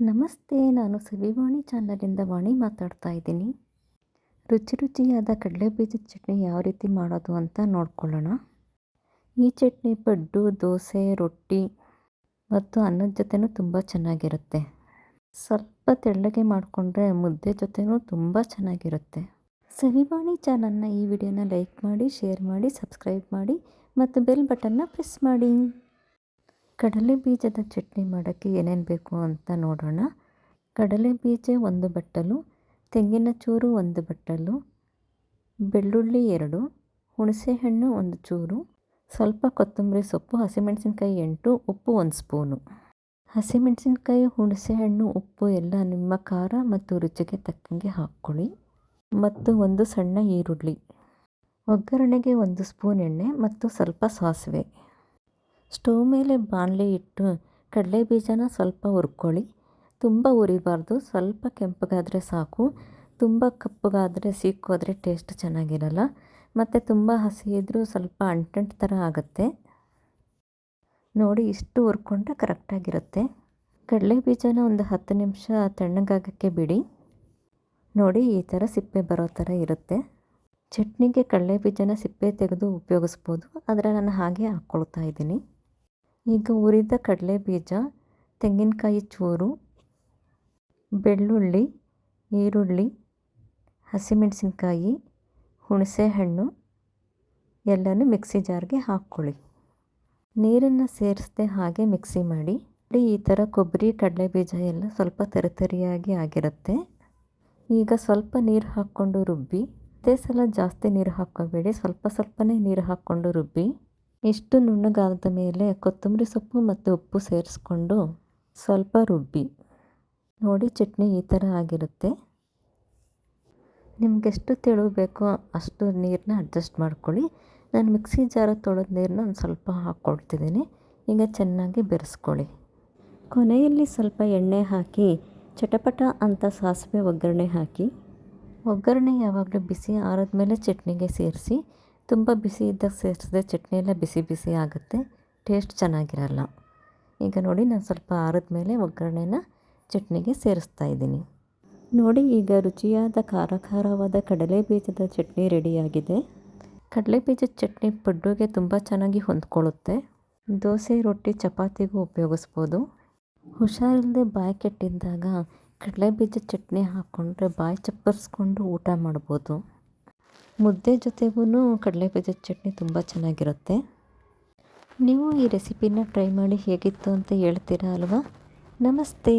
ನಮಸ್ತೆ, ನಾನು ಸವಿವಾಣಿ ಚಾನಲಿಂದ ವಾಣಿ ಮಾತಾಡ್ತಾ ಇದ್ದೀನಿ. ರುಚಿ ರುಚಿಯಾದ ಕಡಲೆಬೀಜದ ಚಟ್ನಿ ಯಾವ ರೀತಿ ಮಾಡೋದು ಅಂತ ನೋಡ್ಕೊಳ್ಳೋಣ. ಈ ಚಟ್ನಿ ಪಡ್ಡು, ದೋಸೆ, ರೊಟ್ಟಿ ಮತ್ತು ಅನ್ನದ ಜೊತೆನೂ ತುಂಬ ಚೆನ್ನಾಗಿರುತ್ತೆ. ಸ್ವಲ್ಪ ತೆಳ್ಳಗೆ ಮಾಡಿಕೊಂಡ್ರೆ ಮುದ್ದೆ ಜೊತೆನೂ ತುಂಬ ಚೆನ್ನಾಗಿರುತ್ತೆ. ಸವಿವಾಣಿ ಚಾನಲ್ನ ಈ ವಿಡಿಯೋನ ಲೈಕ್ ಮಾಡಿ, ಶೇರ್ ಮಾಡಿ, ಸಬ್ಸ್ಕ್ರೈಬ್ ಮಾಡಿ ಮತ್ತು ಬೆಲ್ ಬಟನ್ನ ಪ್ರೆಸ್ ಮಾಡಿ. ಕಡಲೆ ಬೀಜದ ಚಟ್ನಿ ಮಾಡೋಕ್ಕೆ ಏನೇನು ಬೇಕು ಅಂತ ನೋಡೋಣ. ಕಡಲೆ ಬೀಜ ಒಂದು ಬಟ್ಟಲು, ತೆಂಗಿನ ಚೂರು ಒಂದು ಬಟ್ಟಲು, ಬೆಳ್ಳುಳ್ಳಿ ಎರಡು, ಹುಣಸೆಹಣ್ಣು ಒಂದು ಚೂರು, ಸ್ವಲ್ಪ ಕೊತ್ತಂಬರಿ ಸೊಪ್ಪು, ಹಸಿಮೆಣಸಿನ್ಕಾಯಿ ಎಂಟು, ಉಪ್ಪು ಒಂದು ಸ್ಪೂನು. ಹಸಿಮೆಣಸಿನ್ಕಾಯಿ, ಹುಣಸೆಹಣ್ಣು, ಉಪ್ಪು ಎಲ್ಲ ನಿಮ್ಮ ಖಾರ ಮತ್ತು ರುಚಿಗೆ ತಕ್ಕಂಗೆ ಹಾಕ್ಕೊಳ್ಳಿ. ಮತ್ತು ಒಂದು ಸಣ್ಣ ಈರುಳ್ಳಿ, ಒಗ್ಗರಣೆಗೆ ಒಂದು ಸ್ಪೂನ್ ಎಣ್ಣೆ ಮತ್ತು ಸ್ವಲ್ಪ ಸಾಸಿವೆ. ಸ್ಟವ್ ಮೇಲೆ ಬಾಣಲೆ ಇಟ್ಟು ಕಡಲೆ ಬೀಜನ ಸ್ವಲ್ಪ ಹುರ್ಕೊಳ್ಳಿ. ತುಂಬ ಉರಿಬಾರ್ದು ಸ್ವಲ್ಪ ಕೆಂಪಗಾದರೆ ಸಾಕು. ತುಂಬ ಕಪ್ಪಗಾದರೆ ಸೀಕೋದ್ರೆ ಟೇಸ್ಟ್ ಚೆನ್ನಾಗಿರಲ್ಲ. ಮತ್ತು ತುಂಬ ಹಸಿ ಇದ್ದರೂ ಸ್ವಲ್ಪ ಅಂಟಂಟು ಥರ ಆಗುತ್ತೆ. ನೋಡಿ, ಇಷ್ಟು ಹುರ್ಕೊಂಡ್ರೆ ಕರೆಕ್ಟಾಗಿರುತ್ತೆ. ಕಡಲೆ ಬೀಜನ ಒಂದು ಹತ್ತು ನಿಮಿಷ ತಣ್ಣಗಾಗಕ್ಕೆ ಬಿಡಿ. ನೋಡಿ, ಈ ಥರ ಸಿಪ್ಪೆ ಬರೋ ಥರ ಇರುತ್ತೆ. ಚಟ್ನಿಗೆ ಕಡಲೆ ಬೀಜನ ಸಿಪ್ಪೆ ತೆಗೆದು ಉಪಯೋಗಿಸ್ಬೋದು. ಆದರೆ ನಾನು ಹಾಗೆ ಹಾಕ್ಕೊಳ್ತಾ ಇದ್ದೀನಿ. ಈಗ ಹುರಿದ ಕಡಲೆ ಬೀಜ ತೆಂಗಿನಕಾಯಿ ಚೂರು, ಬೆಳ್ಳುಳ್ಳಿ, ಈರುಳ್ಳಿ, ಹಸಿಮೆಣಸಿನಕಾಯಿ, ಹುಣಸೆಹಣ್ಣು, ಎಲ್ಲನೂ ಮಿಕ್ಸಿ ಜಾರ್ಗೆ ಹಾಕ್ಕೊಳ್ಳಿ. ನೀರನ್ನು ಸೇರಿಸದೆ ಹಾಗೆ ಮಿಕ್ಸಿ ಮಾಡಿ, ಈ ಥರ ಕೊಬ್ಬರಿ ಕಡಲೆ ಬೀಜ ಎಲ್ಲ ಸ್ವಲ್ಪ ತರಿತರಿಯಾಗಿ ಆಗಿರುತ್ತೆ. ಈಗ ಸ್ವಲ್ಪ ನೀರು ಹಾಕ್ಕೊಂಡು ರುಬ್ಬಿ ಅದೇ ಸಲ ಜಾಸ್ತಿ ನೀರು ಹಾಕ್ಕೋಬೇಡಿ, ಸ್ವಲ್ಪ ಸ್ವಲ್ಪನೇ ನೀರು ಹಾಕ್ಕೊಂಡು ರುಬ್ಬಿ. ಇಷ್ಟು ನುಣ್ಣಗಾದ ಮೇಲೆ ಕೊತ್ತಂಬರಿ ಸೊಪ್ಪು ಮತ್ತು ಉಪ್ಪು ಸೇರಿಸ್ಕೊಂಡು ಸ್ವಲ್ಪ ರುಬ್ಬಿ. ನೋಡಿ ಚಟ್ನಿ ಈ ಥರ ಆಗಿರುತ್ತೆ. ನಿಮಗೆಷ್ಟು ತೆಳು ಬೇಕೋ ಅಷ್ಟು ನೀರನ್ನ ಅಡ್ಜಸ್ಟ್ ಮಾಡ್ಕೊಳ್ಳಿ. ನಾನು ಮಿಕ್ಸಿ ಜಾರ ತೊಳೆದ ನೀರನ್ನ ಒಂದು ಸ್ವಲ್ಪ ಹಾಕ್ಕೊಳ್ತಿದ್ದೀನಿ. ಈಗ ಚೆನ್ನಾಗಿ ಬೆರೆಸ್ಕೊಳ್ಳಿ. ಕೊನೆಯಲ್ಲಿ ಸ್ವಲ್ಪ ಎಣ್ಣೆ ಹಾಕಿ, ಚಟಪಟ ಅಂತ ಸಾಸಿವೆ ಒಗ್ಗರಣೆ ಹಾಕಿ, ಒಗ್ಗರಣೆ ಯಾವಾಗಲೂ ಬಿಸಿ ಆರಿದ್ಮೇಲೆ ಚಟ್ನಿಗೆ ಸೇರಿಸಿ ತುಂಬ ಬಿಸಿ ಇದ್ದಾಗ ಸೇರಿಸಿದ್ರೆ ಚಟ್ನಿ ಎಲ್ಲ ಬಿಸಿ ಬಿಸಿ ಆಗುತ್ತೆ, ಟೇಸ್ಟ್ ಚೆನ್ನಾಗಿರಲ್ಲ. ಈಗ ನೋಡಿ ನಾನು ಸ್ವಲ್ಪ ಆರದ ಮೇಲೆ ಒಗ್ಗರಣೆನ ಚಟ್ನಿಗೆ ಸೇರಿಸ್ತಾ ಇದ್ದೀನಿ. ನೋಡಿ ಈಗ ರುಚಿಯಾದ ಖಾರ ಖಾರವಾದ ಕಡಲೆ ಬೀಜದ ಚಟ್ನಿ ರೆಡಿಯಾಗಿದೆ. ಕಡಲೆ ಬೀಜದ ಚಟ್ನಿ ಪಡ್ಡುಗೆ ತುಂಬ ಚೆನ್ನಾಗಿ ಹೊಂದ್ಕೊಳ್ಳುತ್ತೆ. ದೋಸೆ, ರೊಟ್ಟಿ, ಚಪಾತಿಗೂ ಉಪಯೋಗಿಸ್ಬೋದು. ಹುಷಾರಿಲ್ಲದೆ ಬಾಯಿ ಕೆಟ್ಟಿದ್ದಾಗ ಕಡಲೆ ಬೀಜದ ಚಟ್ನಿ ಹಾಕ್ಕೊಂಡ್ರೆ ಬಾಯಿ ಚಪ್ಪರಿಸ್ಕೊಂಡು ಊಟ ಮಾಡ್ಬೋದು. ಮುದ್ದೆ ಜೊತೆಗೂ ಕಡಲೆಬೀಜದ ಚಟ್ನಿ ತುಂಬ ಚೆನ್ನಾಗಿರುತ್ತೆ. ನೀವು ಈ ರೆಸಿಪಿನ ಟ್ರೈ ಮಾಡಿ ಹೇಗಿತ್ತು ಅಂತ ಹೇಳ್ತೀರಾ ಅಲ್ವಾ? ನಮಸ್ತೆ.